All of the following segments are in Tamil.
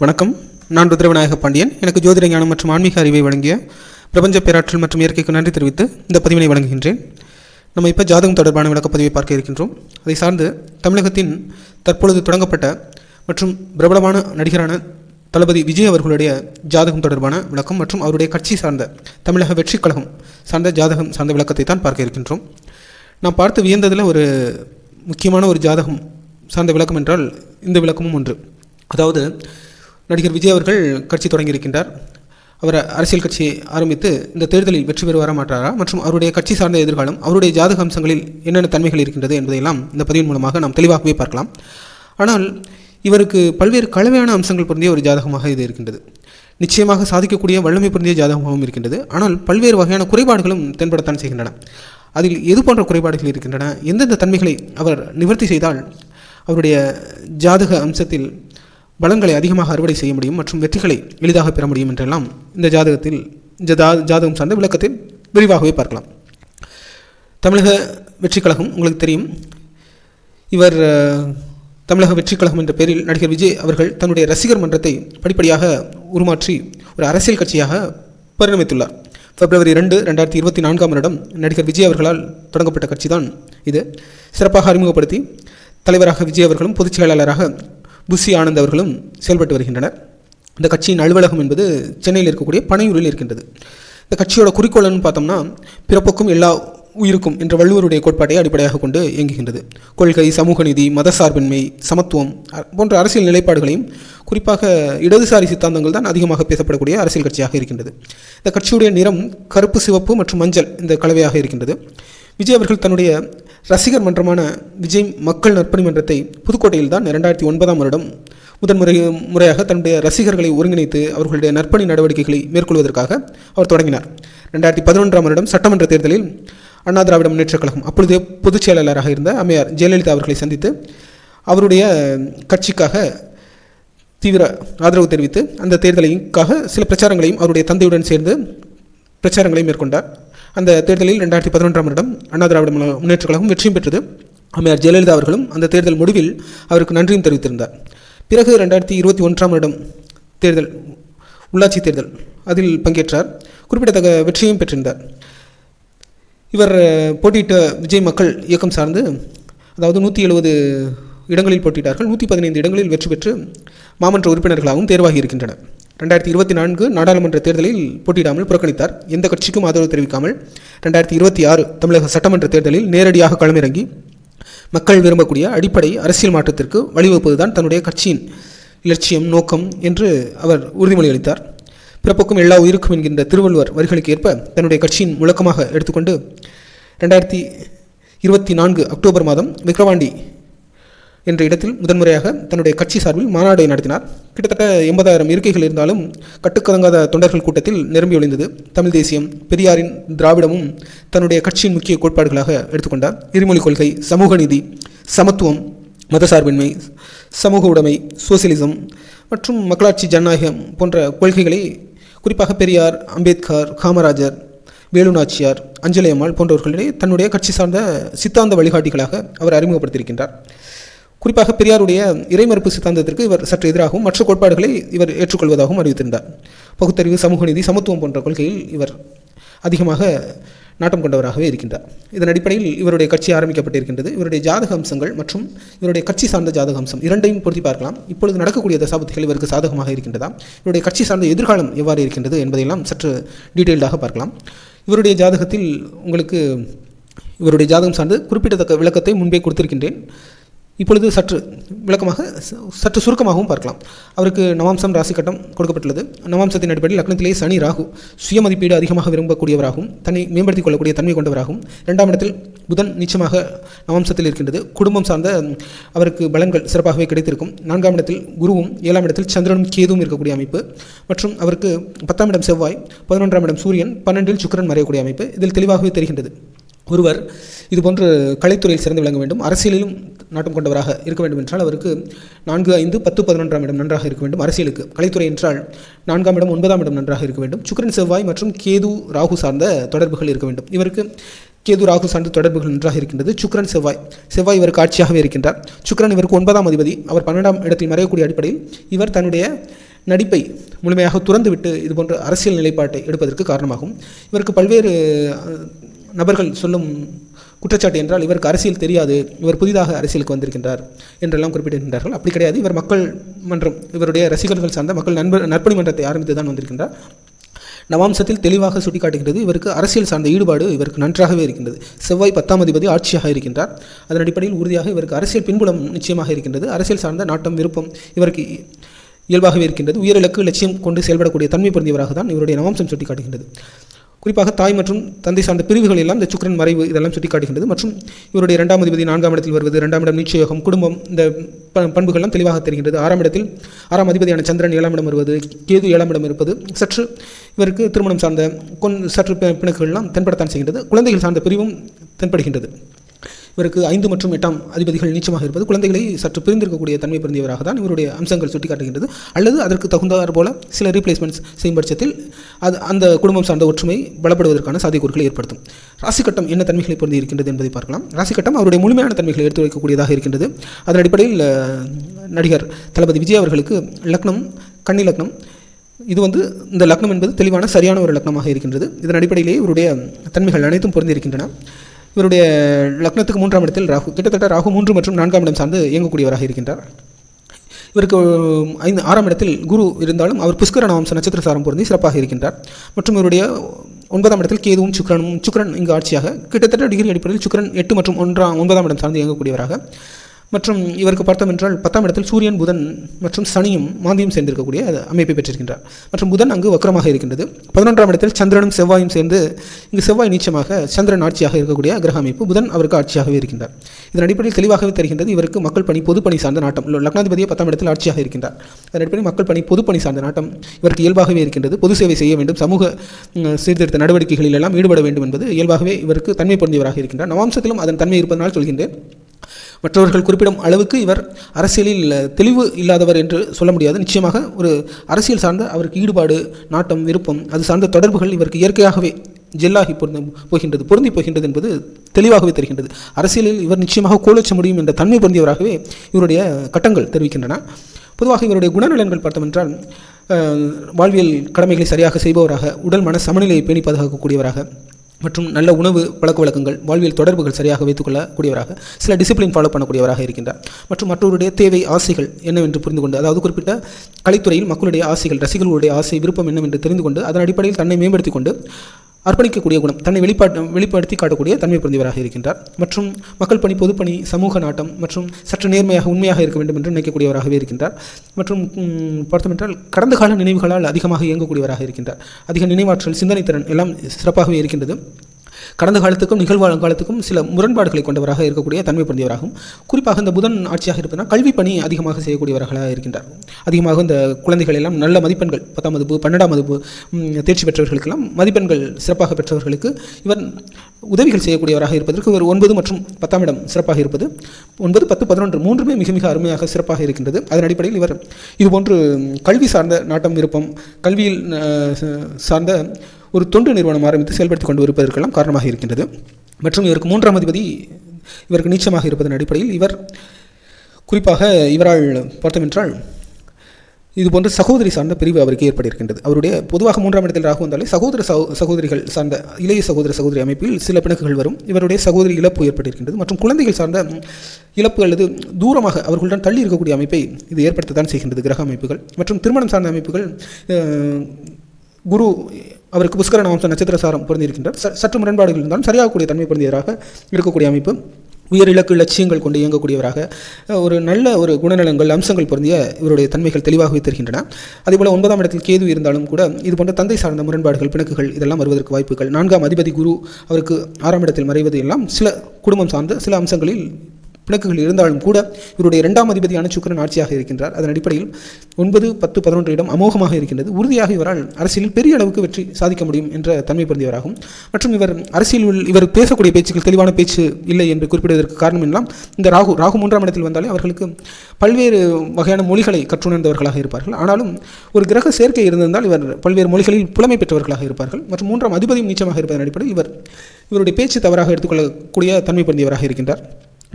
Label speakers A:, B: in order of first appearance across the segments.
A: வணக்கம். நான் ருத்ரவிநாயக பாண்டியன். எனக்கு ஜோதிட ஞானம் மற்றும் ஆன்மீக அறிவை வழங்கிய பிரபஞ்ச பேராற்றல் மற்றும் இயற்கைக்கு நன்றி தெரிவித்து இந்த பதிவினை வழங்குகின்றேன். நம்ம இப்போ ஜாதகம் தொடர்பான விளக்கப்பதிவை பார்க்க இருக்கின்றோம். அதை சார்ந்து தமிழகத்தின் தற்பொழுது தொடங்கப்பட்ட மற்றும் பிரபலமான நடிகரான தளபதி விஜய் அவர்களுடைய ஜாதகம் தொடர்பான விளக்கம் மற்றும் அவருடைய கட்சி சார்ந்த தமிழக வெற்றி கழகம் சார்ந்த ஜாதகம் சார்ந்த விளக்கத்தை தான் பார்க்க இருக்கின்றோம். நாம் பார்த்து வியந்ததில் ஒரு முக்கியமான ஒரு ஜாதகம் சார்ந்த விளக்கம் என்றால் இந்த விளக்கமும் ஒன்று. அதாவது நடிகர் விஜய் அவர்கள் கட்சி தொடங்கியிருக்கின்றார். அவர் அரசியல் கட்சியை ஆரம்பித்து இந்த தேர்தலில் வெற்றி பெறுவாரா மாட்டாரா மற்றும் அவருடைய கட்சி சார்ந்த எதிர்காலம் அவருடைய ஜாதக அம்சங்களில் என்னென்ன தன்மைகள் இருக்கின்றது என்பதையெல்லாம் இந்த பதிவின் மூலமாக நாம் தெளிவாகவே பார்க்கலாம். ஆனால் இவருக்கு பல்வேறு கலவையான அம்சங்கள் பொருந்திய ஒரு ஜாதகமாக இது இருக்கின்றது. நிச்சயமாக சாதிக்கக்கூடிய வல்லமை பொருந்திய ஜாதகமாகவும் இருக்கின்றது. ஆனால் பல்வேறு வகையான குறைபாடுகளும் தென்படத்தான் செய்கின்றன. அதில் எது போன்ற குறைபாடுகள் இருக்கின்றன எந்தெந்த தன்மைகளை அவர் நிவர்த்தி செய்தால் அவருடைய ஜாதக அம்சத்தில் பலன்களை அதிகமாக அறுவடை செய்ய முடியும் மற்றும் வெற்றிகளை எளிதாக பெற முடியும் என்றெல்லாம் இந்த ஜாதகத்தில் ஜதா ஜாதகம் சார்ந்த விளக்கத்தில் விரிவாகவே பார்க்கலாம். தமிழக வெற்றி கழகம் உங்களுக்கு தெரியும். இவர் தமிழக வெற்றி கழகம் என்ற பெயரில் நடிகர் விஜய் அவர்கள் தன்னுடைய ரசிகர் மன்றத்தை படிப்படியாக உருமாற்றி ஒரு அரசியல் கட்சியாக பரிணமித்துள்ளார். பிப்ரவரி ரெண்டு ரெண்டாயிரத்தி இருபத்தி நான்காம் வருடம் நடிகர் விஜய் அவர்களால் தொடங்கப்பட்ட கட்சி தான் இது. சிறப்பாக அறிமுகப்படுத்தி தலைவராக விஜய் அவர்களும் பொதுச் செயலாளராக புஷி ஆனந்த் அவர்களும் செயல்பட்டு வருகின்றனர். இந்த கட்சியின் அலுவலகம் என்பது சென்னையில் இருக்கக்கூடிய பனையூரில் இருக்கின்றது. இந்த கட்சியோட குறிக்கோள்னு பார்த்தோம்னா பிறப்புக்கும் எல்லா உயிருக்கும் என்ற வள்ளுவருடைய கோட்பாட்டை அடிப்படையாக கொண்டு இயங்குகின்றது. கொள்கை சமூக நீதி மதசார்பின்மை சமத்துவம் போன்ற அரசியல் நிலைப்பாடுகளையும் குறிப்பாக இடதுசாரி சித்தாந்தங்கள் தான் அதிகமாக பேசப்படக்கூடிய அரசியல் கட்சியாக இருக்கின்றது. இந்த கட்சியுடைய நிறம் கருப்பு சிவப்பு மற்றும் மஞ்சள் இந்த கலவையாக இருக்கின்றது. விஜய் அவர்கள் தன்னுடைய ரசிகர் மன்றமான விஜய் மக்கள் நற்பணி மன்றத்தை புதுக்கோட்டையில் தான் இரண்டாயிரத்தி ஒன்பதாம் வருடம் முதன்முறை முறையாக தன்னுடைய ரசிகர்களை ஒருங்கிணைத்து அவர்களுடைய நற்பணி நடவடிக்கைகளை மேற்கொள்வதற்காக அவர் தொடங்கினார். ரெண்டாயிரத்தி பதினொன்றாம் வருடம் சட்டமன்ற தேர்தலில் அண்ணா திராவிட முன்னேற்றக் கழகம் அப்பொழுதே பொதுச் செயலாளராக இருந்த அம்மையார் ஜெயலலிதா அவர்களை சந்தித்து அவருடைய கட்சிக்காக தீவிர ஆதரவு தெரிவித்து அந்த தேர்தலுக்காக சில பிரச்சாரங்களையும் அவருடைய தந்தையுடன் சேர்ந்து பிரச்சாரங்களை மேற்கொண்டார். அந்த தேர்தலில் ரெண்டாயிரத்தி பதினொன்றாம் வருடம் அண்ணா திராவிட முன்னேற்ற கழகம் வெற்றியும் பெற்றது. அம்மையார் ஜெயலலிதா அவர்களும் அந்த தேர்தல் முடிவில் அவருக்கு நன்றியும் தெரிவித்திருந்தார். பிறகு ரெண்டாயிரத்தி இருபத்தி ஒன்றாம் வருடம் தேர்தல் உள்ளாட்சி தேர்தல் அதில் பங்கேற்றார். குறிப்பிடத்தக்க வெற்றியும் பெற்றிருந்தார். இவர் போட்டியிட்ட விஜய் மக்கள் இயக்கம் சார்ந்து அதாவது நூற்றி எழுபது இடங்களில் போட்டியிட்டார்கள். நூற்றி பதினைந்து இடங்களில் வெற்றி பெற்று மாமன்ற உறுப்பினர்களாகவும் தேர்வாகி இருக்கின்றனர். ரெண்டாயிரத்தி இருபத்தி நான்கு நாடாளுமன்ற தேர்தலில் போட்டியிடாமல் புறக்கணித்தார். எந்த கட்சிக்கும் ஆதரவு தெரிவிக்காமல் ரெண்டாயிரத்தி இருபத்தி ஆறு தமிழக சட்டமன்ற தேர்தலில் நேரடியாக களமிறங்கி மக்கள் விரும்பக்கூடிய அடிப்படை அரசியல் மாற்றத்திற்கு வழிவகுப்பதுதான் தன்னுடைய கட்சியின் இலட்சியம் நோக்கம் என்று அவர் உறுதிமொழி அளித்தார். பிறப்புக்கும் எல்லா உயிருக்கும் என்கின்ற திருவள்ளுவர் வரிகளுக்கு ஏற்ப தன்னுடைய கட்சியின் முழக்கமாக எடுத்துக்கொண்டு ரெண்டாயிரத்தி இருபத்தி நான்கு அக்டோபர் மாதம் விக்ரவாண்டி என்ற இடத்தில் முதன்முறையாக தன்னுடைய கட்சி சார்பில் மாநாடை நடத்தினார். கிட்டத்தட்ட எண்பதாயிரம் இருக்கைகள் இருந்தாலும் கட்டுக்கதங்காத தொண்டர்கள் கூட்டத்தில் நிரம்பி ஒளிந்தது. தமிழ் தேசியம் பெரியாரின் திராவிடமும் தன்னுடைய கட்சியின் முக்கிய கோட்பாடுகளாக எடுத்துக்கொண்டார். இருமொழி கொள்கை சமூக நீதி சமத்துவம் மதசார்பின்மை சமூக உடைமை சோசியலிசம் மற்றும் மக்களாட்சி ஜனநாயகம் போன்ற கொள்கைகளை குறிப்பாக பெரியார் அம்பேத்கர் காமராஜர் வேலு நாச்சியார் அஞ்சலி அம்மாள் போன்றவர்களிடையே தன்னுடைய கட்சி சார்ந்த சித்தாந்த வழிகாட்டிகளாக அவர் அறிமுகப்படுத்தியிருக்கின்றார். குறிப்பாக பெரியாருடைய இறைமறுப்பு சித்தாந்தத்திற்கு இவர் சற்று எதிராகவும் மற்ற கோட்பாடுகளை இவர் ஏற்றுக்கொள்வதாகவும் அறிவித்திருந்தார். பகுத்தறிவு சமூக நீதி சமத்துவம் போன்ற கொள்கையில் இவர் அதிகமாக நாட்டம் கொண்டவராகவே இருக்கின்றார். இதன் அடிப்படையில் இவருடைய கட்சி ஆரம்பிக்கப்பட்டிருக்கின்றது. இவருடைய ஜாதக அம்சங்கள் மற்றும் இவருடைய கட்சி சார்ந்த ஜாதக அம்சம் இரண்டையும் பொருத்தி பார்க்கலாம். இப்பொழுது நடக்கக்கூடிய தசாபத்திகள் இவருக்கு சாதகமாக இருக்கின்றதா? இவருடைய கட்சி சார்ந்த எதிர்காலம் எவ்வாறு இருக்கின்றது என்பதையெல்லாம் சற்று டீட்டெயில்டாக பார்க்கலாம். இவருடைய ஜாதகத்தில் உங்களுக்கு இவருடைய ஜாதகம் சார்ந்து குறிப்பிடத்தக்க விளக்கத்தை முன்பே கொடுத்திருக்கின்றேன். இப்பொழுது சற்று விளக்கமாக ச- சற்று சுருக்கமாகவும் பார்க்கலாம். அவருக்கு நவாம்சம் ராசி கட்டம் கொடுக்கப்பட்டுள்ளது. நவாம்சத்தின் அடிப்படையில் லக்னத்திலே சனி ராகு சுயமதிப்பீடு அதிகமாக விரும்பக்கூடியவராகவும் தன்னை மேம்படுத்திக் கொள்ளக்கூடிய தன்மை கொண்டவராகவும் இரண்டாம் இடத்தில் புதன் நிச்சயமாக நவாம்சத்தில் இருக்கின்றது. குடும்பம் சார்ந்த அவருக்கு பலன்கள் சிறப்பாகவே கிடைத்திருக்கும். நான்காம் இடத்தில் குருவும் ஏழாம் இடத்தில் சந்திரனும் கேதுவும் இருக்கக்கூடிய அமைப்பு. மற்றும் அவருக்கு பத்தாம் இடம் செவ்வாய் பதினொன்றாம் இடம் சூரியன் பன்னெண்டில் சுக்கிரன் மறையக்கூடிய அமைப்பு. இதில் தெளிவாகவே தெரிகின்றது. ஒருவர் இதுபோன்று கலைத்துறையில் சிறந்து விளங்க வேண்டும் அரசியலிலும் நாட்டம் கொண்டவராக இருக்க வேண்டும் என்றால் அவருக்கு நான்கு ஐந்து பத்து பதினொன்றாம் இடம் நன்றாக இருக்க வேண்டும். அரசியலுக்கு கலைத்துறை என்றால் நான்காம் இடம் ஒன்பதாம் இடம் நன்றாக இருக்க வேண்டும். சுக்ரன் செவ்வாய் மற்றும் கேது ராகு சார்ந்த தொடர்புகள் இருக்க வேண்டும். இவருக்கு கேது ராகு சார்ந்த தொடர்புகள் நன்றாக இருக்கின்றது. சுக்ரன் செவ்வாய் செவ்வாய் இவருக்கு ஆட்சியாகவே இருக்கின்றார். சுக்ரன் இவருக்கு ஒன்பதாம் அதிபதி அவர் பன்னெண்டாம் இடத்தில் மறையக்கூடிய அடிப்படையில் இவர் தன்னுடைய நடிப்பை முழுமையாக துறந்துவிட்டு இதுபோன்ற அரசியல் நிலைப்பாட்டை எடுப்பதற்கு காரணமாகும். இவருக்கு பல்வேறு நபர்கள் சொல்லும் குற்றச்சாட்டு என்றால் இவருக்கு அரசியல் தெரியாது இவர் புதிதாக அரசியலுக்கு வந்திருக்கின்றார் என்றெல்லாம் குறிப்பிட்டிருக்கின்றார்கள். அப்படி கிடையாது. இவர் மக்கள் மன்றம் இவருடைய ரசிகர்கள் சார்ந்த மக்கள் நண்பர் நற்பணி மன்றத்தை ஆரம்பித்து தான் வந்திருக்கின்றார். நவாம்சத்தில் தெளிவாக சுட்டிக்காட்டுகிறது இவருக்கு அரசியல் சார்ந்த ஈடுபாடு இவருக்கு நன்றாகவே இருக்கின்றது. செவ்வாய் பத்தாம் அதிபதி ஆட்சியாக இருக்கின்றார். அதன் அடிப்படையில் உறுதியாக இவருக்கு அரசியல் பின்புலம் நிச்சயமாக இருக்கின்றது. அரசியல் சார்ந்த நாட்டம் விருப்பம் இவருக்கு இயல்பாகவே இருக்கின்றது. உயரிலக்கு லட்சியம் கொண்டு செயல்படக்கூடிய தன்மை பொருந்தியவராக தான் இவருடைய நவாம்சம் சுட்டிக்காட்டுகின்றது. குறிப்பாக தாய் மற்றும் தந்தை சார்ந்த பிரிவுகள் எல்லாம் இந்த சுக்கிரன் மறைவு இதெல்லாம் சுட்டிக்காட்டுகின்றது. மற்றும் இவருடைய இரண்டாம் அதிபதி நான்காம் இடத்தில் வருவது இரண்டாம் இடம் நீச்சயோகம் குடும்பம் இந்த ப- பண்புகள்லாம் தெளிவாக தெரிகின்றது. ஆறாம் இடத்தில் ஆறாம் அதிபதியான சந்திரன் ஏழாம் இடம் வருவது கேது ஏழாம் இடம் இருப்பது. சற்று இவருக்கு திருமணம் சார்ந்த கொன் சற்று பிணக்குகள்லாம் தென்படத்தான் செய்கின்றது. குழந்தைகள் சார்ந்த பிரிவும் தென்படுகின்றது. இவருக்கு ஐந்து மற்றும் எட்டாம் அதிபதிகள் நீச்சமாக இருப்பது குழந்தைகளை சற்று பிரிந்திருக்கக்கூடிய தன்மை பொருந்தியவராக தான் இவருடைய அம்சங்கள் சுட்டிக்காட்டுகின்றது. அல்லது அதற்கு தகுந்தாற் போல சில ரீப்ளேஸ்மெண்ட்ஸ் செய்யும் பட்சத்தில் அது அந்த குடும்பம் சார்ந்த ஒற்றுமை பலப்படுவதற்கான சாத்தியக்கூறுகளை ஏற்படுத்தும். ராசிக்கட்டம் என்ன தன்மைகளை பொருந்தி இருக்கின்றது என்பதை பார்க்கலாம். ராசிக்கட்டம் அவருடைய முழுமையான தன்மைகளை எடுத்து வைக்கக்கூடியதாக இருக்கின்றது. அதன் அடிப்படையில் நடிகர் தளபதி விஜய் அவர்களுக்கு லக்னம் கன்னி லக்னம் இது வந்து இந்த லக்னம் என்பது தெளிவான சரியான ஒரு லக்னமாக இருக்கின்றது. இதன் அடிப்படையிலேயே இவருடைய தன்மைகள் அனைத்தும் பொருந்திருக்கின்றன இவருடைய லக்னத்துக்கு மூன்றாம் இடத்தில் ராகு. கிட்டத்தட்ட ராகு மூன்று மற்றும் நான்காம் இடம் சார்ந்து இயங்கக்கூடியவராக இருக்கின்றார். இவருக்கு ஐந்து ஆறாம் இடத்தில் குரு இருந்தாலும் அவர் புஷ்கர நவம்ச நட்சத்திர சாரம் பொருந்தி சிறப்பாக இருக்கின்றார். மற்றும் இவருடைய ஒன்பதாம் இடத்தில் கேதுவும் சுக்கிரனும் சுக்கரன் இங்கு ஆட்சியாக கிட்டத்தட்ட டிகிரி அடிப்படையில் சுக்கரன் எட்டு மற்றும் ஒன்றாம் ஒன்பதாம் இடம் சார்ந்து இயங்கக்கூடியவராக மற்றும் இவருக்கு பார்த்தோம் என்றால் பத்தாம் இடத்தில் சூரியன் புதன் மற்றும் சனியும் மாந்தியும் சேர்ந்திருக்கக்கூடிய அமைப்பை பெற்றிருக்கின்றார். மற்றும் புதன் அங்கு வக்கரமாக இருக்கின்றது. பதினொன்றாம் இடத்தில் சந்திரனும் செவ்வாயும் சேர்ந்து இங்கு செவ்வாய் நீச்சமாக சந்திரன் ஆட்சியாக இருக்கக்கூடிய கிரக அமைப்பு புதன் அவருக்கு ஆட்சியாகவே இருக்கின்றார். இதன் அடிப்படையில் தெளிவாகவே தெரிகின்றது இவருக்கு மக்கள் பணி பொதுப்பணி சார்ந்த நாட்டம். லக்னாதிபதியை பத்தாம் இடத்தில் ஆட்சியாக இருக்கின்றார். அதன் அடிப்படையில் மக்கள் பணி பொதுப்பணி சார்ந்த நாட்டம் இவருக்கு இயல்பாகவே இருக்கின்றது. பொது சேவை செய்ய வேண்டும். சமூக சீர்திருத்த நடவடிக்கைகளில் எல்லாம் ஈடுபட வேண்டும் என்பது இயல்பாகவே இவருக்கு தன்மை பொருந்தியவராக இருக்கின்றார். நவாம்சத்திலும் அதன் தன்மை இருப்பதனால் சொல்கின்றேன். மற்றவர்கள் குறிப்பிடும் அளவுக்கு இவர் அரசியலில் தெளிவு இல்லாதவர் என்று சொல்ல முடியாது. நிச்சயமாக ஒரு அரசியல் சார்ந்த அவருக்கு ஈடுபாடு நாட்டம் விருப்பம் அது சார்ந்த தொடர்புகள் இவருக்கு இயற்கையாகவே ஜெல்லாகி பொருந்த போகின்றது பொருந்தி போகின்றது என்பது தெளிவாகவே தெரிகின்றது. அரசியலில் இவர் நிச்சயமாக கோலச்ச முடியும் என்ற தன்மை பொருந்தியவராகவே இவருடைய கட்டங்கள் தெரிவிக்கின்றன. பொதுவாக இவருடைய குணநலன்கள் பார்த்தோமென்றால் வாழ்வியல் கடமைகளை சரியாக செய்பவராக உடல் மன சமநிலையை பேணி பாதுகாக்கக்கூடியவராக மற்றும் நல்ல உணவு பழக்க வழக்கங்கள் வாழ்வியல் தொடர்புகள் சரியாக வைத்துக்கொள்ளக்கூடியவராக சில டிசிப்ளின் ஃபாலோ பண்ணக்கூடியவராக இருக்கின்றார். மற்றும் மற்றவருடைய தேவை ஆசைகள் என்னவென்று புரிந்து கொண்டு அதாவது குறிப்பிட்ட கலைத்துறையில் மக்களுடைய ஆசைகள் ரசிகர்களுடைய ஆசை விருப்பம் என்னவென்று தெரிந்து கொண்டு அதன் அடிப்படையில் தன்னை மேம்படுத்திக் கொண்டு அர்ப்பணிக்கக்கூடிய குணம் தன்னை வெளிப்பாட்டு வெளிப்படுத்தி காட்டக்கூடிய தன்மை பிறந்தவராக இருக்கின்றார். மற்றும் மக்கள் பணி பொதுப்பணி சமூக நாட்டம் மற்றும் சற்று நேர்மையாக உண்மையாக இருக்க வேண்டும் என்று நினைக்கக்கூடியவராகவே இருக்கின்றார். மற்றும் பார்த்தோமென்றால் கடந்த கால நினைவுகளால் அதிகமாக இயங்கக்கூடியவராக இருக்கின்றார். அதிக நினைவாற்றல் சிந்தனை திறன் எல்லாம் சிறப்பாகவே இருக்கின்றது. கடந்த காலத்துக்கும் நிகழ்வாழ் காலத்துக்கும் சில முரண்பாடுகளை கொண்டவராக இருக்கக்கூடிய தன்மை பொருந்தியவராகும் குறிப்பாக இந்த புதன் ஆட்சியாக இருப்பதுனால் கல்வி பணி அதிகமாக செய்யக்கூடியவர்களாக இருக்கின்றார். அதிகமாக இந்த குழந்தைகள் எல்லாம் நல்ல மதிப்பெண்கள் பத்தாம் மதிப்பு பன்னெண்டாம் மதிப்பு தேர்ச்சி பெற்றவர்களுக்கெல்லாம் மதிப்பெண்கள் சிறப்பாக பெற்றவர்களுக்கு இவர் உதவிகள் செய்யக்கூடியவராக இருப்பதற்கு இவர் ஒன்பது மற்றும் பத்தாம் இடம் சிறப்பாக இருப்பது. ஒன்பது பத்து பதினொன்று மூன்றுமே மிக மிக அருமையாக சிறப்பாக இருக்கின்றது. அதன் அடிப்படையில் இவர் இதுபோன்று கல்வி சார்ந்த நாட்டம் விருப்பம் கல்வியில் சார்ந்த ஒரு தொண்டு நிறுவனம் ஆரம்பித்து செயல்படுத்தி கொண்டு இருப்பதற்கெல்லாம் காரணமாக இருக்கின்றது. மற்றும் இவருக்கு மூன்றாம் அதிபதி இவருக்கு நீச்சமாக இருப்பதன் அடிப்படையில் இவர் குறிப்பாக இவரால் பார்த்தோம் இதுபோன்ற இது போன்ற சகோதரி சார்ந்த பிரிவு அவருக்கு ஏற்பட்டிருக்கின்றது. அவருடைய பொதுவாக மூன்றாம் இடத்தில் ராகு வந்தாலே சகோதர சகோ- சகோதரிகள் சார்ந்த இளைய சகோதர சகோதரி அமைப்பில் சில பிணக்குகள் வரும். இவருடைய சகோதரி இழப்பு ஏற்பட்டிருக்கின்றது. மற்றும் குழந்தைகள் சார்ந்த இழப்பு அல்லது தூரமாக அவர்களுடன் தள்ளி இருக்கக்கூடிய அமைப்பை இது ஏற்படுத்த தான் செய்கின்றது கிரக அமைப்புகள். மற்றும் திருமணம் சார்ந்த அமைப்புகள் குரு அவருக்கு புஷ்கர நாமச நட்சத்திர சாரம் பொருந்திருக்கின்றார் ச- சற்று முரண்பாடுகள் இருந்தாலும் சரியாகக்கூடிய தன்மை பொருந்தியதாக இருக்கக்கூடிய அமைப்பு உயர் இலக்கு லட்சியங்கள் கொண்டு இயங்கக்கூடியவராக ஒரு நல்ல ஒரு குணநலங்கள் அம்சங்கள் பொருந்திய இவருடைய தன்மைகள் தெளிவாக வைத்திருக்கின்றன. அதேபோல் ஒன்பதாம் இடத்தில் கேது இருந்தாலும் கூட இது போன்ற தந்தை சார்ந்த முரண்பாடுகள் பிணக்குகள் இதெல்லாம் வருவதற்கு வாய்ப்புகள். நான்காம் அதிபதி குரு அவருக்கு ஆறாம் இடத்தில் மறைவது எல்லாம் சில குடும்பம் சார்ந்த சில அம்சங்களில் பிணக்குகள் இருந்தாலும் கூட இவருடைய இரண்டாம் அதிபதியான சுக்கிரன் ஆட்சியாக இருக்கின்றார். அதன் அடிப்படையில் ஒன்பது பத்து பதினொன்று இடம் அமோகமாக இருக்கின்றது. உறுதியாக இவரால் அரசியலில் பெரிய அளவுக்கு வெற்றி சாதிக்க முடியும் என்ற தன்மை பொருந்தியவராகும். மற்றும் இவர் அரசியலில் இவர் பேசக்கூடிய பேச்சுக்கள் தெளிவான பேச்சு இல்லை என்று குறிப்பிடுவதற்கு காரணம் எல்லாம் இந்த ராகு ராகு மூன்றாம் இடத்தில் வந்தாலே அவர்களுக்கு பல்வேறு வகையான மொழிகளை கற்றுணர்ந்தவர்களாக இருப்பார்கள். ஆனாலும் ஒரு கிரக சேர்க்கை இருந்திருந்தால் இவர் பல்வேறு மொழிகளில் புலமை பெற்றவர்களாக இருப்பார்கள். மற்றும் மூன்றாம் அதிபதியும் நீச்சமாக இருப்பதன் அடிப்படையில் இவர் இவருடைய பேச்சு தவறாக எடுத்துக்கொள்ளக்கூடிய தன்மை பொருந்தியவராக இருக்கின்றார்.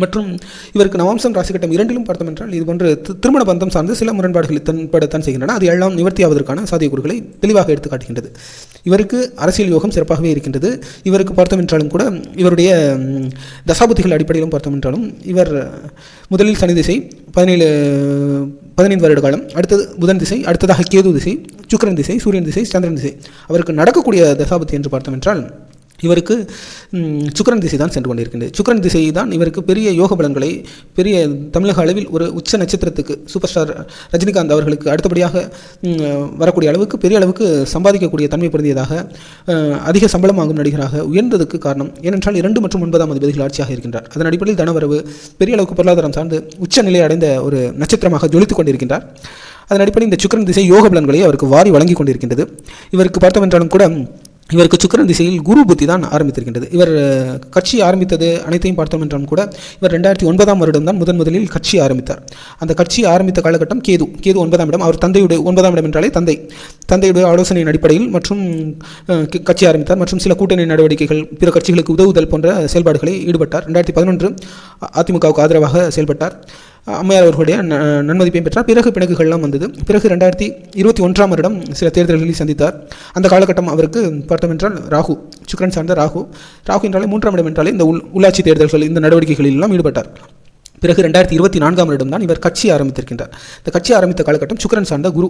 A: மற்றும் இவருக்கு நவாம்சம் ராசிகட்டம் இரண்டிலும் பார்த்தோம் என்றால் இது போன்ற திருமண பந்தம் சார்ந்து சில முரண்பாடுகள் தென்படத்தான் செய்கின்றன. அது எல்லாம் நிவர்த்தியாவதற்கான சாத்தியக்கூறுகளை தெளிவாக எடுத்து காட்டுகின்றது. இவருக்கு அரசியல் யோகம் சிறப்பாகவே இருக்கின்றது. இவருக்கு பார்த்தோம் என்றாலும் கூட இவருடைய தசாபுத்திகள் அடிப்படையிலும் பார்த்தோம் என்றாலும் இவர் முதலில் சனி திசை பதினேழு பதினைந்து வருட காலம் அடுத்தது புதன் திசை அடுத்ததாக கேது திசை சுக்கிரன் திசை சூரியன் திசை சந்திரன் திசை. அவருக்கு நடக்கக்கூடிய தசாபுத்தி என்று பார்த்தோம் என்றால் இவருக்கு சுக்கரன் திசை தான் சென்று கொண்டிருக்கின்றது. சுக்கரன் திசை தான் இவருக்கு பெரிய யோக பலன்களை பெரிய தமிழக அளவில் ஒரு உச்ச நட்சத்திரத்துக்கு சூப்பர் ஸ்டார் ரஜினிகாந்த் அவர்களுக்கு அடுத்தபடியாக வரக்கூடிய அளவுக்கு பெரிய அளவுக்கு சம்பாதிக்கக்கூடிய தன்மை பொருந்தியதாக அதிக சம்பளம் நடிகராக உயர்ந்ததுக்கு காரணம் ஏனென்றால் இரண்டு மற்றும் ஒன்பதாம் அதிபதிகள் ஆட்சியாக இருக்கின்றார். அதன் அடிப்படையில் தனவரவு பெரிய அளவுக்கு பொருளாதாரம் சார்ந்து உச்ச நிலை அடைந்த ஒரு நட்சத்திரமாக ஜொலித்துக் கொண்டிருக்கின்றார். அதன் அடிப்படையில் இந்த சுக்கிரன் திசை யோக பலன்களை அவருக்கு வாரி வழங்கி கொண்டிருக்கின்றது. இவருக்கு பார்த்தோம் என்றாலும் கூட இவருக்கு சுக்கரன் திசையில் குரு புத்தி தான் ஆரம்பித்திருக்கின்றது. இவர் கட்சி ஆரம்பித்தது அனைத்தையும் பார்த்தோம் என்றாலும் கூட இவர் ரெண்டாயிரத்தி ஒன்பதாம் வருடம் தான் முதன் முதலில் கட்சி ஆரம்பித்தார். அந்த கட்சி ஆரம்பித்த காலகட்டம் கேது கேது ஒன்பதாம் இடம். அவர் தந்தையுடைய ஒன்பதாம் இடம் என்றாலே தந்தை. தந்தையுடைய ஆலோசனையின் அடிப்படையில் மற்றும் கட்சி ஆரம்பித்தார் மற்றும் சில கூட்டணி நடவடிக்கைகள் பிற கட்சிகளுக்கு உதவுதல் போன்ற செயல்பாடுகளை ஈடுபட்டார். ரெண்டாயிரத்தி பதினொன்று அதிமுகவுக்கு ஆதரவாக செயல்பட்டார். அம்மையார் அவர்களுடைய ந- நன்மதிப்பையும் பெற்றார். பிறகு பிணக்குகள்லாம் வந்தது. பிறகு ரெண்டாயிரத்தி இருபத்தி ஒன்றாம் வருடம் சில தேர்தல்களில் சந்தித்தார். அந்த காலகட்டம் அவருக்கு பார்த்தோம் என்றால் ராகு சுக்கரன் சார்ந்த ராகு. ராகு என்றாலே மூன்றாம் இடம் என்றாலே இந்த உள் உள்ளாட்சி தேர்தல்கள் இந்த நடவடிக்கைகளில் எல்லாம் ஈடுபட்டார். பிறகு ரெண்டாயிரத்தி இருபத்தி நான்காம் வருடம் தான் இவர் கட்சி ஆரம்பித்திருக்கின்றார். இந்த கட்சி ஆரம்பித்த காலகட்டம் சுக்கிரன் சார்ந்த குரு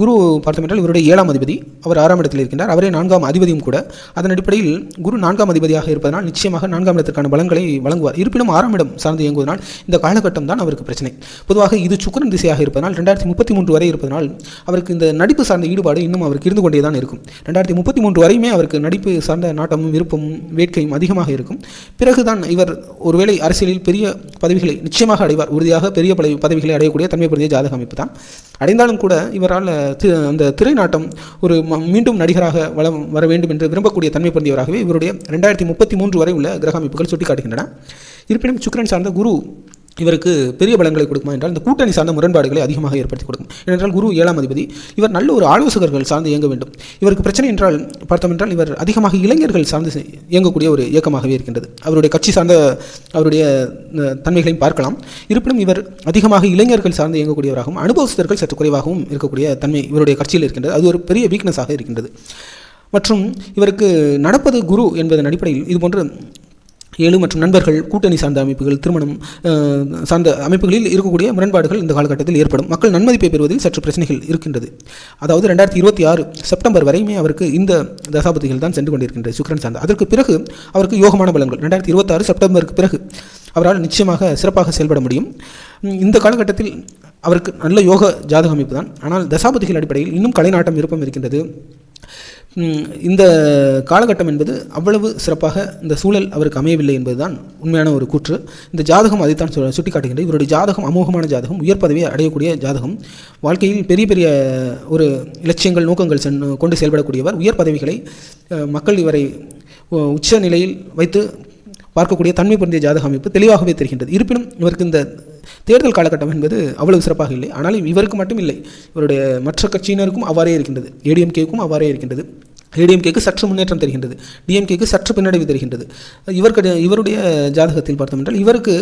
A: குரு பார்த்தோமென்றால் இவருடைய ஏழாம் அதிபதி அவர் ஆறாம் இடத்தில் இருக்கின்றார். அவரே நான்காம் அதிபதியும் கூட அதன் அடிப்படையில் குரு நான்காம் அதிபதியாக இருப்பதனால் நிச்சயமாக நான்காம் இடத்திற்கான பலன்களை வழங்குவார். இருப்பினும் ஆறாம் இடம் சார்ந்து இயங்குவதனால் இந்த காலகட்டம் தான் அவருக்கு பிரச்சனை. பொதுவாக இது சுக்கிரன் திசையாக இருப்பதனால் ரெண்டாயிரத்தி முப்பத்தி மூன்று வரை இருப்பதனால் அவருக்கு இந்த நடிப்பு சார்ந்த ஈடுபாடு இன்னும் அவருக்கு இருந்து கொண்டே தான் இருக்கும். ரெண்டாயிரத்தி முப்பத்தி மூன்று வரையுமே அவருக்கு நடிப்பு சார்ந்த நாட்டமும் விருப்பமும் வேட்கையும் அதிகமாக இருக்கும். பிறகுதான் இவர் ஒருவேளை அரசியலில் பெரிய பதவிகளை நிச்சயமாக அடைவார். உறுதியாக பெரிய பதவி பதவிகளை அடையக்கூடிய தன்மை பெரிய ஜாதக அமைப்பு தான். அடைந்தாலும் கூட இவரால் அந்த திரை நாட்டம் ஒரு ம- மீண்டும் நடிகராக வளம் வர வேண்டும் என்று விரும்பக்கூடிய தன்மை பொருந்தியவராகவே இவருடைய ரெண்டாயிரத்தி முப்பத்தி மூன்று வரை உள்ள கிரக அமைப்புகள் சுட்டிக்காட்டுகின்றன. இருப்பினும் சுக்கிரன் சார்ந்த குரு இவருக்கு பெரிய பலங்களை கொடுக்குமா என்றால் இந்த கூட்டணி சார்ந்த முரண்பாடுகளை அதிகமாக ஏற்படுத்தி கொடுக்கும். ஏனென்றால் குரு ஏழாம் அதிபதி இவர் நல்ல ஒரு ஆலோசகர்கள் சார்ந்து இயங்க வேண்டும். இவருக்கு பிரச்சனை என்றால் பார்த்தோம் என்றால் இவர் அதிகமாக இளைஞர்கள் சார்ந்து இயங்கக்கூடிய ஒரு இயக்கமாகவே இருக்கின்றது. அவருடைய கட்சி சார்ந்த அவருடைய தன்மைகளையும் பார்க்கலாம். இருப்பினும் இவர் அதிகமாக இளைஞர்கள் சார்ந்து இயங்கக்கூடியவராகவும் அனுபவஸ்தர்கள் சற்று குறைவாகவும் இருக்கக்கூடிய தன்மை இவருடைய கட்சியில் இருக்கின்றது. அது ஒரு பெரிய வீக்னஸாக இருக்கின்றது. மற்றும் இவருக்கு நடப்பது குரு என்பதன் அடிப்படையில் இதுபோன்று ஏழு மற்றும் நண்பர்கள் கூட்டணி சார்ந்த அமைப்புகள் திருமணம் சார்ந்த அமைப்புகளில் இருக்கக்கூடிய முரண்பாடுகள் இந்த காலகட்டத்தில் ஏற்படும். மக்கள் நன்மதிப்பை பெறுவதில் சற்று பிரச்சனைகள் இருக்கின்றது. அதாவது ரெண்டாயிரத்தி இருபத்தி ஆறு செப்டம்பர் வரையுமே அவருக்கு இந்த தசாபதிகள் தான் சென்று கொண்டிருக்கின்றது சுக்கரன் சார்ந்த. அதற்கு பிறகு அவருக்கு யோகமான பலன்கள். ரெண்டாயிரத்தி இருபத்தாறு செப்டம்பருக்கு பிறகு அவரால் நிச்சயமாக சிறப்பாக செயல்பட முடியும். இந்த காலகட்டத்தில் அவருக்கு நல்ல யோக ஜாதக அமைப்பு தான். ஆனால் தசாபதிகள் அடிப்படையில் இன்னும் கலைநாட்டம் விருப்பம் இருக்கின்றது. இந்த காலகட்டம் என்பது அவ்வளவு சிறப்பாக இந்த சூழல் அவருக்கு அமையவில்லை என்பதுதான் உண்மையான ஒரு கூற்று. இந்த ஜாதகம் அதைத்தான் சு- சுட்டிக்காட்டுகின்றது. இவருடைய ஜாதகம் அமோகமான ஜாதகம் உயர் பதவியை அடையக்கூடிய ஜாதகம். வாழ்க்கையில் பெரிய பெரிய ஒரு இலட்சியங்கள் நோக்கங்கள் சென் கொண்டு செயல்படக்கூடியவர். உயர் பதவிகளை மக்கள் இவரை உச்ச நிலையில் வைத்து பார்க்கக்கூடிய தன்மை பொருந்திய ஜாதக அமைப்பு தெளிவாகவே தெரிகின்றது. இருப்பினும் இவருக்கு இந்த தேர்தல் காலகட்டம் என்பது அவ்வளவு சிறப்பாக இல்லை. ஆனால் இவருக்கு மட்டும் இல்லை. இவருடைய மற்ற கட்சியினருக்கும் அவ்வாறே இருக்கின்றது. ஏடிஎம்கேக்கும் அவ்வாறே இருக்கின்றது. ஏடிஎம்கேக்கு சற்று முன்னேற்றம் தெரிகின்றது டிஎம்கேக்கு சற்று பின்னடைவு தெரிகின்றது. இவர் இவருடைய ஜாதகத்தில் பார்த்தோம் என்றால் இவருக்கு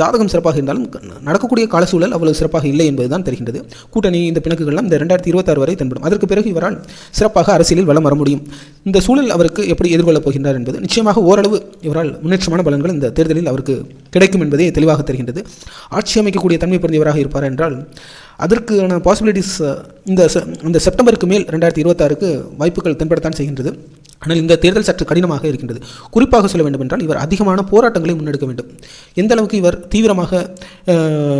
A: ஜாதகம் சிறப்பாக இருந்தாலும் நடக்கக்கூடிய காலசூழல் அவ்வளவு சிறப்பாக இல்லை என்பதுதான் தெரிகின்றது. கூட்டணி இந்த பிணக்குகள்லாம் இந்த ரெண்டாயிரத்தி இருபத்தாறு வரை தென்படும். அதற்கு பிறகு இவரால் சிறப்பாக அரசியலில் வளம் வர முடியும். இந்த சூழல் அவருக்கு எப்படி எதிர்கொள்ளப் போகின்றார் என்பது நிச்சயமாக ஓரளவு இவரால் முன்னேற்றமான பலன்கள் இந்த தேர்தலில் அவருக்கு கிடைக்கும் என்பதே தெளிவாக தெரிகின்றது. ஆட்சி அமைக்கக்கூடிய தன்மை பொருந்தியவராக இருப்பார் என்றால் அதற்கான பாசிபிலிட்டிஸ் இந்த இந்த செப்டம்பருக்கு மேல் ரெண்டாயிரத்தி இருபத்தாறுக்கு வாய்ப்புகள் தென்படத்தான் செய்கின்றது. ஆனால் இந்த தேர்தல் சற்று கடினமாக இருக்கின்றது. குறிப்பாக சொல்ல வேண்டும் என்றால் இவர் அதிகமான போராட்டங்களை முன்னெடுக்க வேண்டும். எந்த அளவுக்கு இவர் தீவிரமாக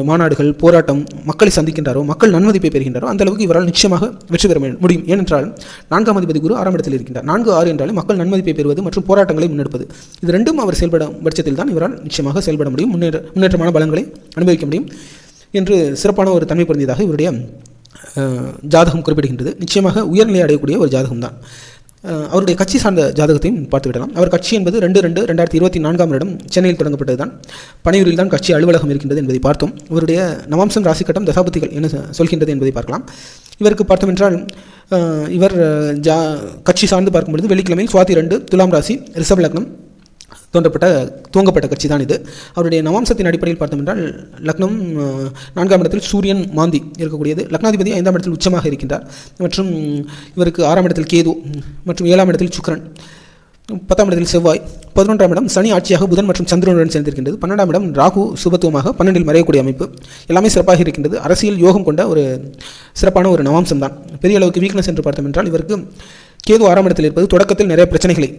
A: மாநாடுகள் போராட்டம் மக்களை சந்திக்கின்றாரோ மக்கள் நன்மதிப்பை பெறுகின்றாரோ அந்த அளவுக்கு இவரால் நிச்சயமாக வெற்றி பெற முடியும். ஏனென்றால் நான்காம் அதிபதி குரு ஆறாம் இடத்தில் இருக்கின்றார். நான்கு ஆறு என்றாலே மக்கள் நன்மதிப்பை பெறுவது மற்றும் போராட்டங்களை முன்னெடுப்பது. இது ரெண்டும் அவர் செயல்படும் பட்சத்தில் தான் இவரால் நிச்சயமாக செயல்பட முடியும். முன்னேற்ற முன்னேற்றமான பலங்களை அனுபவிக்க முடியும். என்று சிறப்பான ஒரு தன்மை பொருந்தியதாக இவருடைய ஜாதகம் குறிப்பிடுகின்றது. நிச்சயமாக உயர்நிலை அடையக்கூடிய ஒரு ஜாதகம் தான் அவருடைய கட்சி சார்ந்த ஜாதகத்தையும் பார்த்துவிடலாம். அவர் கட்சி என்பது ரெண்டு ரெண்டு ரெண்டாயிரத்தி இருபத்தி நான்காம் வருடம் சென்னையில் தொடங்கப்பட்டது தான் பனையூரில் தான் கட்சி அலுவலகம் இருக்கின்றது என்பதை பார்த்தோம். இவருடைய நவாம்சம் ராசி கட்டம் தசாபதிகள் என்ன சொல்கின்றது என்பதை பார்க்கலாம். இவருக்கு பார்த்தோம் என்றால் இவர் ஜா கட்சி சார்ந்து பார்க்கும்பொழுது வெள்ளிக்கிழமை சுவாதி ரெண்டு துலாம் ராசி ரிஷப் லக்னம் தோன்றப்பட்ட துவங்கப்பட்ட கட்சி தான் இது. அவருடைய நவாம்சத்தின் அடிப்படையில் பார்த்தோம் என்றால் லக்னம் நான்காம் இடத்தில் சூரியன் மாந்தி இருக்கக்கூடியது. லக்னாதிபதி ஐந்தாம் இடத்தில் உச்சமாக இருக்கின்றார். மற்றும் இவருக்கு ஆறாம் இடத்தில் கேது மற்றும் ஏழாம் இடத்தில் சுக்ரன் பத்தாம் இடத்தில் செவ்வாய் பதினொன்றாம் இடம் சனி ஆட்சியாக புதன் மற்றும் சந்திரனுடன் சேர்ந்திருக்கின்றது. பன்னெண்டாம் இடம் ராகு சுபத்துவமாக பன்னெண்டில் மறையக்கூடிய அமைப்பு. எல்லாமே சிறப்பாக இருக்கின்றது. அரசியல் யோகம் கொண்ட ஒரு சிறப்பான ஒரு நவாம்சம் தான். பெரிய அளவுக்கு வீக்னஸ் என்று பார்த்தோம் என்றால் இவருக்கு கேது ஆறாம் இடத்தில் இருப்பது தொடக்கத்தில் நிறைய பிரச்சனைகளை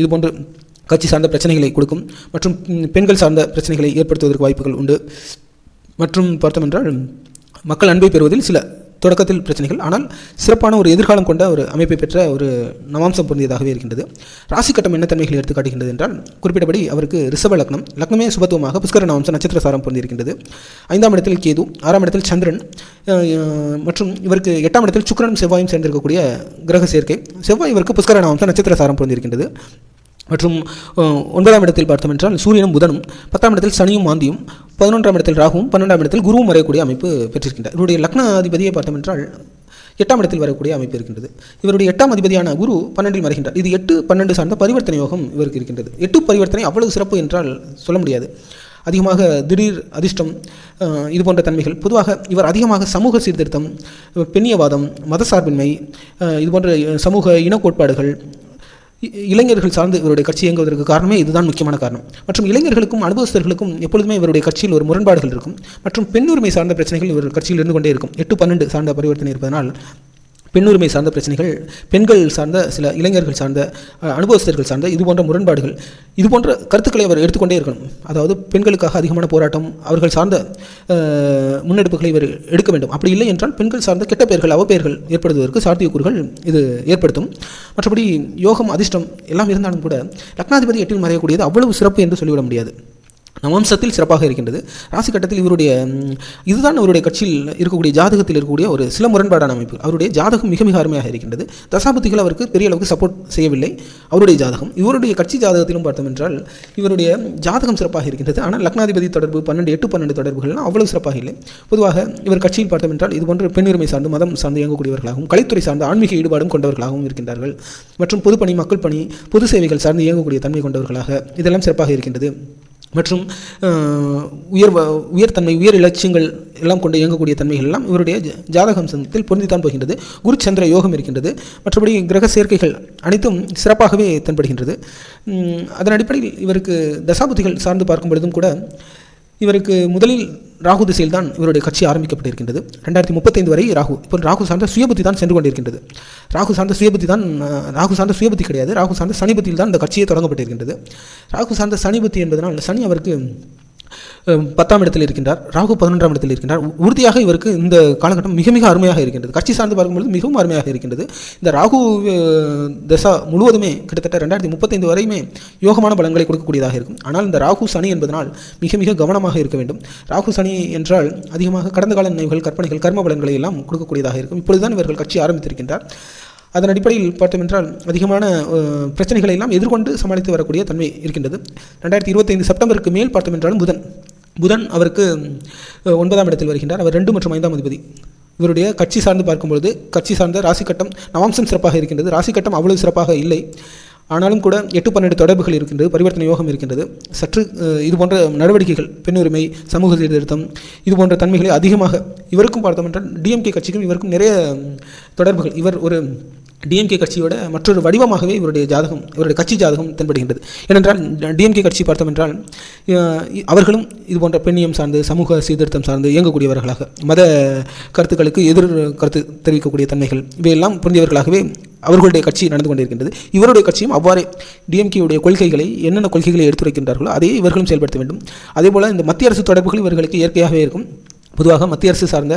A: இது போன்று கட்சி சார்ந்த பிரச்சனைகளை கொடுக்கும் மற்றும் பெண்கள் சார்ந்த பிரச்சனைகளை ஏற்படுத்துவதற்கு வாய்ப்புகள் உண்டு. மற்றும் பார்த்தோம் என்றால் மக்கள் அன்பை பெறுவதில் சில தொடக்கத்தில் பிரச்சனைகள் ஆனால் சிறப்பான ஒரு எதிர்காலம் கொண்ட ஒரு அமைப்பை பெற்ற ஒரு நவாம்சம் பொருந்தியதாகவே இருக்கின்றது. ராசி கட்டம் என்ன தன்மைகளை எடுத்து காட்டுகின்றது என்றால் குறிப்பிட்டபடி அவருக்கு ரிஷப லக்னம் லக்னமே சுபத்துவமாக புஷ்கர நவாம்சம் நட்சத்திர சாரம் பொருந்திருக்கின்றது ஐந்தாம் இடத்தில் கேது ஆறாம் இடத்தில் சந்திரன் மற்றும் இவருக்கு எட்டாம் இடத்தில் சுக்கரனும் செவ்வாயும் சேர்ந்திருக்கக்கூடிய கிரக சேர்க்கை. செவ்வாய் இவருக்கு புஷ்கர நவாம்சம் நட்சத்திர சாரம் பொருந்திருக்கின்றது மற்றும் ஒன்பதாம் இடத்தில் பார்த்தோம் என்றால் சூரியனும் புதனும் பத்தாம் இடத்தில் சனியும் மாந்தியும் பதினொன்றாம் இடத்தில் ராகுவும் பன்னெண்டாம் இடத்தில் குருவும் வரையக்கூடிய அமைப்பு பெற்றிருக்கின்றார். இவருடைய லக்னாதிபதியை பார்த்தோம் என்றால் எட்டாம் இடத்தில் வரக்கூடிய அமைப்பு இருக்கின்றது. இவருடைய எட்டாம் அதிபதியான குரு பன்னெண்டில் மறைகின்றார். இது எட்டு பன்னெண்டு சார்ந்த பரிவர்த்தனை யோகம் இவருக்கு இருக்கின்றது. எட்டு பரிவர்த்தனை அவ்வளவு சிறப்பு என்றால் சொல்ல முடியாது. அதிகமாக திடீர் அதிர்ஷ்டம் இது போன்ற தன்மைகள். பொதுவாக இவர் அதிகமாக சமூக சீர்திருத்தம் பெண்ணியவாதம் மதசார்பின்மை இது போன்ற சமூக இனக்கோட்பாடுகள் இளைஞர்கள் சார்ந்து இவருடைய கட்சி இயங்குவதற்கு காரணமே இதுதான் முக்கியமான காரணம். மற்றும் இளைஞர்களுக்கும் அனுபவஸ்தர்களுக்கும் எப்பொழுதுமே இவருடைய கட்சியில் ஒரு முரண்பாடுகள் இருக்கும். மற்றும் பெண்ணுரிமை சார்ந்த பிரச்சனைகள் இவர் கட்சியில் இருந்து கொண்டே இருக்கும். எட்டு பன்னெண்டு சார்ந்த பரிவர்த்தனை இருப்பதனால் பெண்ணுரிமை சார்ந்த பிரச்சனைகள் பெண்கள் சார்ந்த சில இளைஞர்கள் சார்ந்த அஹ், அனுபவஸ்தர்கள் சார்ந்த இது போன்ற முரண்பாடுகள் இது போன்ற கருத்துக்களை அவர் எடுத்துக்கொண்டே இருக்கணும். அதாவது பெண்களுக்காக அதிகமான போராட்டம் அவர்கள் சார்ந்த முன்னெடுப்புகளை இவர் எடுக்க வேண்டும். அப்படி இல்லை என்றால் பெண்கள் சார்ந்த கெட்ட பெயர்கள் அவப்பெயர்கள் ஏற்படுவதற்கு சாத்தியக்கூறுகள் இது ஏற்படுத்தும். மற்றபடி யோகம் அதிர்ஷ்டம் எல்லாம் இருந்தாலும் கூட லக்னாதிபதி எட்டில் மறையக்கூடியது அவ்வளவு சிறப்பு என்று சொல்லிவிட முடியாது. நவம்சத்தில் சிறப்பாக இருக்கின்றது. ராசி கட்டத்தில் இவருடைய இதுதான் அவருடைய கட்சியில் இருக்கக்கூடிய ஜாதகத்தில் இருக்கக்கூடிய ஒரு சில முரண்பாடான அமைப்பு. அவருடைய ஜாதகம் மிக மிக அருமையாக இருக்கின்றது. தசாபதிகள் அவருக்கு பெரிய அளவுக்கு சப்போர்ட் செய்யவில்லை. அவருடைய ஜாதகம் இவருடைய கட்சி ஜாதகத்திலும் பார்த்தோம் என்றால் இவருடைய ஜாதகம் சிறப்பாக இருக்கின்றது. ஆனால் லக்னாதிபதி தொடர்பு பன்னெண்டு எட்டு பன்னெண்டு தொடர்புகள்லாம் அவ்வளவு சிறப்பாக இல்லை. பொதுவாக இவர் கட்சியில் பார்த்தோம் என்றால் இது போன்ற பெண்ணுரிமை சார்ந்து மதம் சார்ந்து இயங்கக்கூடியவர்களாகவும் கலைத்துறை சார்ந்த ஆன்மீக ஈடுபாடும் கொண்டவர்களாகவும் இருக்கின்றார்கள். மற்றும் பொதுப்பணி மக்கள் பணி பொது சேவைகள் சார்ந்து இயங்கக்கூடிய தன்மை கொண்டவர்களாக இதெல்லாம் சிறப்பாக இருக்கின்றது. மற்றும் உயர் உயர்தன்மை உயர் இலட்சியங்கள் எல்லாம் கொண்டு இயங்கக்கூடிய தன்மைகள் எல்லாம் இவருடைய ஜாதகம் சந்தத்தில் பொருந்தித்தான் போகின்றது. குரு சந்திர யோகம் இருக்கின்றது. மற்றபடி கிரக சேர்க்கைகள் அனைத்தும் சிறப்பாகவே தென்படுகின்றது. அதன் அடிப்படையில் இவருக்கு தசாபுத்திகள் சார்ந்து பார்க்கும் பொழுதும் கூட இவருக்கு முதலில் ராகு திசையில் தான் இவருடைய கட்சி ஆரம்பிக்கப்பட்டிருக்கின்றது. ரெண்டாயிரத்தி முப்பத்தைந்து வரை ராகு இப்போ ராகு சார்ந்த சுயபுத்தி தான் சென்று கொண்டிருக்கின்றது. ராகு சார்ந்த சுயபுத்தி தான் ராகு சார்ந்த சுயபுத்தி கிடையாது. ராகு சார்ந்த சனிபுத்தியில் தான் இந்த கட்சியே தொடங்கப்பட்டிருக்கின்றது. ராகு சார்ந்த சனிபுத்தி என்பதனால் சனி அவருக்கு பத்தாம் இடத்தில் இருக்கின்றார் ராகு பதினொன்றாம் இடத்தில் இருக்கின்றார். உறுதியாக இவருக்கு இந்த காலகட்டம் மிக மிக அருமையாக இருக்கின்றது. கட்சி சார்ந்து பார்க்கும்பொழுது மிகவும் அருமையாக இருக்கின்றது. இந்த ராகு தசா முழுவதுமே கிட்டத்தட்ட ரெண்டாயிரத்தி முப்பத்தைந்து வரையுமே யோகமான பலன்களை கொடுக்கக்கூடியதாக இருக்கும். ஆனால் இந்த ராகு சனி என்பதனால் மிக மிக கவனமாக இருக்க வேண்டும். ராகு சனி என்றால் அதிகமாக கடந்த கால நினைவுகள் கற்பனைகள் கர்ம பலன்களை எல்லாம் கொடுக்கக்கூடியதாக இருக்கும். இப்பொழுதுதான் இவர்கள் கட்சி ஆரம்பித்திருக்கின்றார். அதன் அடிப்படையில் பார்த்தோமென்றால் அதிகமான பிரச்சனைகளை எல்லாம் எதிர்கொண்டு சமாளித்து வரக்கூடிய தன்மை இருக்கின்றது. ரெண்டாயிரத்தி இருபத்தைந்து செப்டம்பருக்கு மேல் பார்த்தோமென்றாலும் புதன் புதன் அவருக்கு ஒன்பதாம் இடத்தில் வருகின்றார். அவர் ரெண்டு மற்றும் ஐந்தாம் அதிபதி. இவருடைய கட்சி சார்ந்து பார்க்கும்பொழுது கட்சி சார்ந்த ராசி கட்டம் நவாம்சம் சிறப்பாக இருக்கின்றது. ராசி கட்டம் அவ்வளவு சிறப்பாக இல்லை. ஆனாலும் கூட எட்டு பன்னெண்டு தொடர்புகள் இருக்கின்றது பரிவர்த்தனை யோகம் இருக்கின்றது. சற்று இது போன்ற நடவடிக்கைகள் பெண்ணுரிமை சமூக சீர்திருத்தம் இது போன்ற தன்மைகளை அதிகமாக இவருக்கும் பார்த்தோம் என்றால் டிஎம்கே கட்சிக்கும் இவருக்கும் நிறைய தொடர்புகள். இவர் ஒரு டிஎம்கே கட்சியோட மற்றொரு வடிவமாகவே இவருடைய ஜாதகம் இவருடைய கட்சி ஜாதகம் தென்படுகின்றது. ஏனென்றால் டிஎம்கே கட்சி பார்த்தோம் என்றால் அவர்களும் இது போன்ற பெண்ணியம் சார்ந்து சமூக சீர்திருத்தம் சார்ந்து இயங்கக்கூடியவர்களாக மத கருத்துக்களுக்கு எதிர் கருத்து தெரிவிக்கக்கூடிய தன்மைகள் இவையெல்லாம் புரிந்தவர்களாகவே அவர்களுடைய கட்சி நடந்து கொண்டிருக்கின்றது. இவருடைய கட்சியும் அவ்வாறே டிஎம்கேயுடைய கொள்கைகளை என்னென்ன கொள்கைகளை எடுத்துரைக்கின்றார்களோ அதையே இவர்களும் செயல்படுத்த வேண்டும். அதேபோல் இந்த மத்திய அரசு தொடர்புகள் இவர்களுக்கு இயற்கையாகவே இருக்கும். பொதுவாக மத்திய அரசு சார்ந்த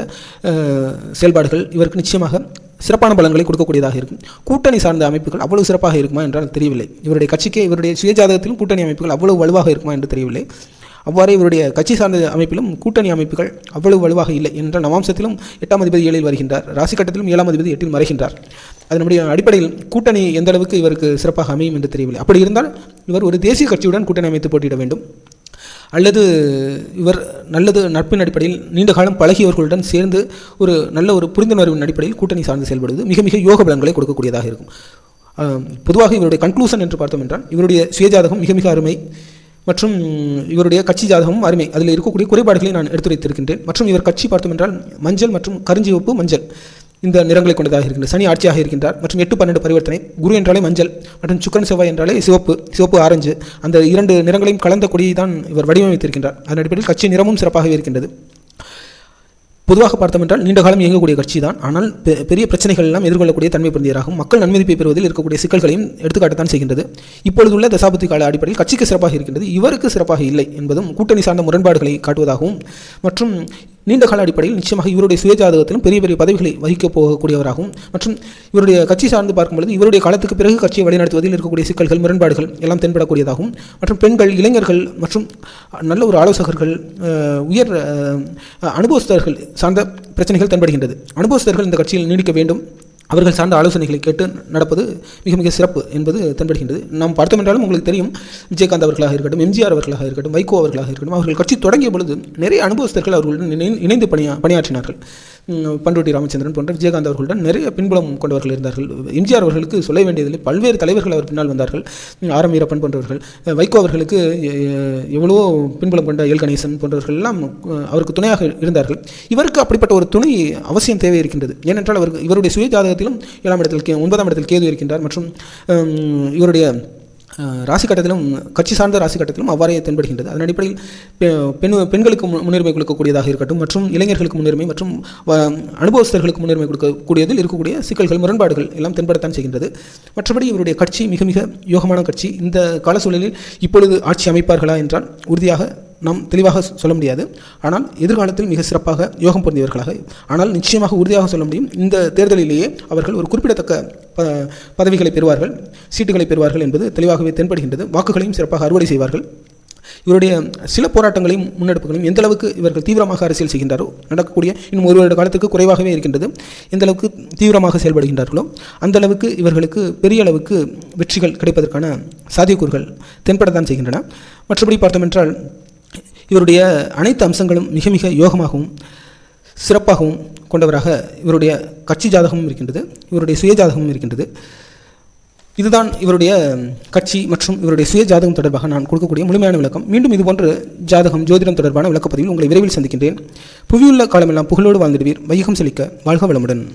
A: செயல்பாடுகள் இவருக்கு நிச்சயமாக சிறப்பான பலங்களை கொடுக்கக்கூடியதாக இருக்கும். கூட்டணி சார்ந்த அமைப்புகள் அவ்வளவு சிறப்பாக இருக்குமா என்றால் தெரியவில்லை. இவருடைய கட்சிக்கு இவருடைய சுயஜாதகத்திலும் கூட்டணி அமைப்புகள் அவ்வளவு வலுவாக இருக்குமா என்று தெரியவில்லை. அவ்வாறே இவருடைய கட்சி சார்ந்த அமைப்பிலும் கூட்டணி அமைப்புகள் அவ்வளவு வலுவாக இல்லை என்றால் நவாம்சத்திலும் எட்டாம் அதிபதி ஏழில் வருகின்றார். ராசி கட்டத்திலும் ஏழாம் அதிபதி எட்டில் மறைகின்றார். அதனுடைய அடிப்படையில் கூட்டணி எந்த அளவுக்கு இவருக்கு சிறப்பாக அமையும் என்று தெரியவில்லை. அப்படி இருந்தால் இவர் ஒரு தேசிய கட்சியுடன் கூட்டணி அமைத்து போட்டியிட வேண்டும். அல்லது இவர் நல்லது நட்பின் அடிப்படையில் நீண்ட காலம் பழகியவர்களுடன் சேர்ந்து ஒரு நல்ல ஒரு புரிந்துணர்வின் அடிப்படையில் கூட்டணி சார்ந்து செயல்படுவது மிக மிக யோக பலன்களை கொடுக்கக்கூடியதாக இருக்கும். பொதுவாக இவருடைய கன்க்ளூஷன் என்று பார்த்தோம் என்றால் இவருடைய சுயஜாதகம் மிக மிக அருமை மற்றும் இவருடைய கட்சி ஜாதகமும் அருமை. அதில் இருக்கக்கூடிய குறைபாடுகளை நான் எடுத்துரைத்திருக்கின்றேன். மற்றும் இவர் கட்சி பார்த்தோம் என்றால் மஞ்சள் மற்றும் கருஞ்சிவப்பு மஞ்சள். இந்த நிறங்களை கொண்டதாக இருக்கின்றது சனி ஆட்சியாக இருக்கின்றார். மற்றும் எட்டு பன்னெண்டு பரிவர்த்தனை குரு என்றாலே மஞ்சள் மற்றும் சுக்கரன் செவ்வாய் என்றாலே சிவப்பு சிவப்பு ஆரஞ்சு. அந்த இரண்டு நிறங்களையும் கலந்த கொடியை தான் இவர் வடிவமைத்திருக்கின்றார். அதன் அடிப்படையில் கட்சி நிறமும் சிறப்பாகவே இருக்கின்றது. பொதுவாக பார்த்தோம் என்றால் நீண்ட காலம் இயங்கக்கூடிய கட்சி தான் ஆனால் பெ- பெரிய பிரச்சனைகள் எல்லாம் எதிர்கொள்ளக்கூடிய தன்மை பொருந்தியதாகும் மக்கள் நன்மதிப்பை பெறுவதில் இருக்கக்கூடிய சிக்கல்களையும் எடுத்துக்காட்டத்தான் செய்கின்றது. இப்பொழுதுள்ள தசாபுத்தி கால அடிப்படையில் கட்சிக்கு சிறப்பாக இருக்கின்றது. இவருக்கு சிறப்பாக இல்லை என்பதும் கூட்டணி சார்ந்த முரண்பாடுகளை காட்டுவதாகவும் மற்றும் நீண்ட கால அடிப்படையில் நிச்சயமாக இவருடைய சுயஜாதகத்திலும் பெரிய பெரிய பதவிகளை வகிக்கப் போகக்கூடியவராகும் மற்றும் இவருடைய கட்சி சார்ந்து பார்க்கும்பொழுது இவருடைய காலத்துக்கு பிறகு கட்சியை வழிநடத்துவதில் இருக்கக்கூடிய சிக்கல்கள் முரண்பாடுகள் எல்லாம் தென்படக்கூடியதாகும் மற்றும் பெண்கள் இளைஞர்கள் மற்றும் நல்ல ஒரு ஆலோசகர்கள் உயர் அனுபவஸ்தர்கள் சார்ந்த பிரச்சனைகள் தென்படுகின்றது. அனுபவஸ்தர்கள் இந்த கட்சியில் நீடிக்க வேண்டும். அவர்கள் சார்ந்த ஆலோசனைகளை கேட்டு நடப்பது மிக மிக சிறப்பு என்பது தென்படுகின்றது. நாம் பார்த்தோம் என்றாலும் உங்களுக்கு தெரியும் விஜயகாந்த் அவர்களாக இருக்கட்டும் எம்ஜிஆர் அவர்களாக இருக்கட்டும் வைகோ அவர்களாக இருக்கட்டும் அவர்கள் கட்சி தொடங்கிய பொழுது நிறைய அனுபவஸ்தர்கள் அவர்களுடன் இணைந்து பணியா பணியாற்றினார்கள். பண்ருட்டி ராமச்சந்திரன் போன்ற விஜயகாந்த் அவர்களுடன் நிறைய பின்புலம் கொண்டவர்கள் இருந்தார்கள். எம்ஜிஆர் அவர்களுக்கு சொல்ல வேண்டியதில்லை. பல்வேறு தலைவர்கள் அவர் பின்னால் வந்தார்கள். ஆரம் ஆர் எம் வீரப்பன் போன்றவர்கள் வைகோ அவர்களுக்கு எவ்வளவோ பின்புலம் கொண்ட எல் கணேசன் போன்றவர்கள் எல்லாம் அவருக்கு துணையாக இருந்தார்கள். இவருக்கு அப்படிப்பட்ட ஒரு துணை அவசியம் தேவை இருக்கின்றது. ஏனென்றால் அவருக்கு இவருடைய சுய ஜாதகத்திலும் ஏழாம் இடத்தில் ஒன்பதாம் இடத்தில் கேது இருக்கின்றார் மற்றும் இவருடைய ராசி கட்டத்திலும் கட்சி சார்ந்த ராசி கட்டத்திலும் அவ்வாறே தென்படுகின்றது. அதன் அடிப்படையில் பெ- பெண் பெண்களுக்கு முன்னுரிமை கொடுக்கக்கூடியதாக இருக்கட்டும் மற்றும் இளைஞர்களுக்கு முன்னுரிமை மற்றும் வ- அனுபவஸ்தர்களுக்கு முன்னுரிமை கொடுக்கக்கூடியதில் இருக்கக்கூடிய சிக்கல்கள் முரண்பாடுகள் எல்லாம் தென்படத்தான் செய்கின்றது. மற்றபடி இவருடைய கட்சி மிக மிக யோகமான கட்சி. இந்த கால சூழலில் இப்பொழுது ஆட்சி அமைப்பார்களா என்றால் உறுதியாக நாம் தெளிவாக சொல்ல முடியாது. ஆனால் எதிர்காலத்தில் மிக சிறப்பாக யோகம் பொருந்தியவர்களாக ஆனால் நிச்சயமாக உறுதியாக சொல்ல முடியும் இந்த தேர்தலிலேயே அவர்கள் ஒரு குறிப்பிடத்தக்க ப பதவிகளை பெறுவார்கள் சீட்டுகளை பெறுவார்கள் என்பது தெளிவாகவே தென்படுகின்றது. வாக்குகளையும் சிறப்பாக அறுவடை செய்வார்கள். இவருடைய சில போராட்டங்களையும் முன்னெடுப்புகளையும் எந்த அளவுக்கு இவர்கள் தீவிரமாக அரசியல் செய்கின்றாரோ நடக்கக்கூடிய இன்னும் ஒரு வருட காலத்துக்கு குறைவாகவே இருக்கின்றது. எந்த அளவுக்கு தீவிரமாக செயல்படுகின்றார்களோ அந்த அளவுக்கு இவர்களுக்கு பெரிய அளவுக்கு வெற்றிகள் கிடைப்பதற்கான சாத்தியக்கூறுகள் தென்படத்தான் செய்கின்றன. மற்றபடி பார்த்தோமென்றால் இவருடைய அனைத்து அம்சங்களும் மிக மிக யோகமாகவும் சிறப்பாகவும் கொண்டவராக இவருடைய கட்சி ஜாதகமும் இருக்கின்றது இவருடைய சுய ஜாதகமும் இருக்கின்றது. இதுதான் இவருடைய கட்சி மற்றும் இவருடைய சுய ஜாதகம் தொடர்பாக நான் கொடுக்கக்கூடிய முழுமையான விளக்கம். மீண்டும் இதுபோன்று ஜாதகம் ஜோதிடம் தொடர்பான விளக்கப்பதிவில் உங்களை விரைவில் சந்திக்கின்றேன். புவியுள்ள காலமெல்லாம் புகழோடு வாழ்ந்திடுவீர். வையகம் செழிக்க வாழ்க வளமுடன்.